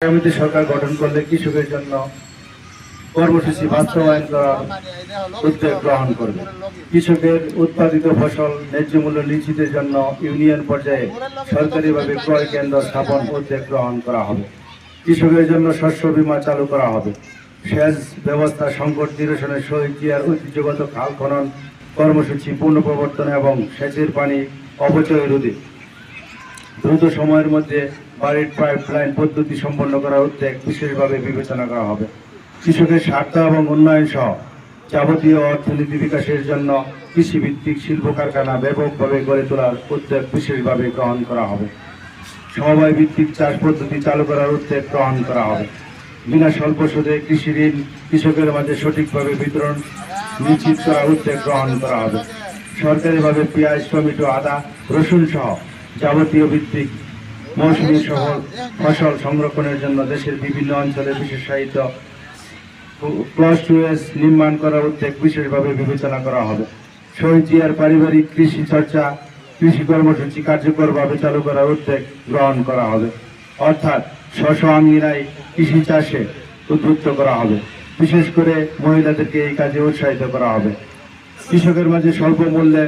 আগামীতে সরকার গঠন করলে কৃষকের জন্য কর্মসূচি বাস্তবায়ন করার উদ্যোগ গ্রহণ করবে। কৃষকের উৎপাদিত ফসল ন্যায্য মূল্য নিশ্চিতের জন্য ইউনিয়ন পর্যায়ে সরকারিভাবে ক্রয় কেন্দ্র স্থাপন উদ্যোগ গ্রহণ করা হবে। কৃষকের জন্য শস্য বীমা চালু করা হবে। সেচ ব্যবস্থা সংকট নিরসনের সহিত জিয়ার ঐতিহ্যগত খাল খনন কর্মসূচি পুনঃপ্রবর্তন এবং সেচের পানি অপচয় রোধে দ্রুত সময়ের মধ্যে বাড়ির পাইপ লাইন পদ্ধতি সম্পন্ন করার উদ্যোগ বিশেষভাবে বিবেচনা করা হবে। কৃষকের স্বার্থ এবং উন্নয়ন সহ যাবতীয় অর্থনীতি বিকাশের জন্য কৃষিভিত্তিক শিল্প কারখানা ব্যাপকভাবে গড়ে তোলার উদ্যোগ বিশেষভাবে গ্রহণ করা হবে। সমবায় ভিত্তিক চাষ পদ্ধতি চালু করার উদ্যোগ গ্রহণ করা হবে। বিনা স্বল্প সুদে কৃষি ঋণ কৃষকের মাঝে সঠিকভাবে বিতরণ নিশ্চিত করার উদ্যোগ গ্রহণ করা হবে। সরকারিভাবে পেঁয়াজ, টমেটো, আদা, রসুন সহ যাবতীয় ভিত্তিক মৌসুমি সহ ফসল সংরক্ষণের জন্য দেশের বিভিন্ন অঞ্চলে বিশেষায়িত প্লাস টু এস নির্মাণ করার উদ্যোগ বিশেষভাবে বিবেচনা করা হবে। শহীদ জিয়ার পারিবারিক কৃষি চর্চা, কৃষি কর্মসূচি কার্যকরভাবে চালু করার উদ্যোগ গ্রহণ করা হবে। অর্থাৎ স্ব আঙ্গিনায় কৃষি চাষে উদ্বুদ্ধ করা হবে। বিশেষ করে মহিলাদেরকে এই কাজে উৎসাহিত করা হবে। কৃষকের মাঝে স্বল্প মূল্যে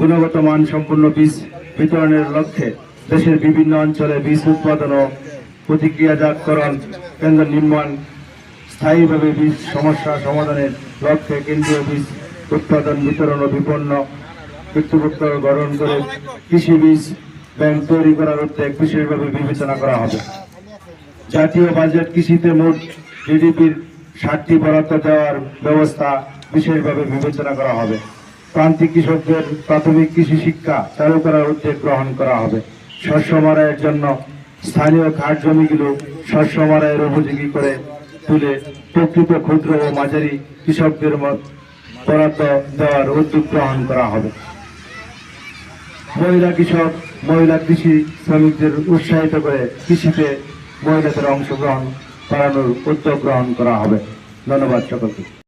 গুণগত মান সম্পন্ন বীজ বিতরণের লক্ষ্যে দেশের বিভিন্ন অঞ্চলে বীজ উৎপাদন ও প্রতিক্রিয়াজাতকরণ কেন্দ্র নির্মাণ, স্থায়ীভাবে বীজ সমস্যা সমাধানের লক্ষ্যে কেন্দ্রীয় বীজ উৎপাদন, বিতরণ ও বিপন্ন কর্তৃপক্ষ গঠন করে কৃষি বীজ ব্যাংক তৈরি করার উদ্যোগ বিশেষভাবে বিবেচনা করা হবে। জাতীয় বাজেট কৃষিতে মোট জিডিপির ষাটটি বরাদ্দ দেওয়ার ব্যবস্থা বিশেষভাবে বিবেচনা করা হবে। প্রান্তিক কৃষকদের প্রাথমিক কৃষি শিক্ষা চালু করার উদ্যোগ গ্রহণ করা হবে। শস্য মারাইয়ের জন্য স্থানীয় খাট জমিগুলো শস্য মারাইয়ের উপযোগী করে তুলে প্রকৃত ক্ষুদ্র ও মাঝারি কৃষকদের বরাদ্দ দেওয়ার উদ্যোগ গ্রহণ করা হবে। মহিলা কৃষক, মহিলা কৃষি শ্রমিকদের উৎসাহিত করে কৃষিতে মহিলাদের অংশগ্রহণ বাড়ানোর উদ্যোগ গ্রহণ করা হবে। ধন্যবাদ সকলকে।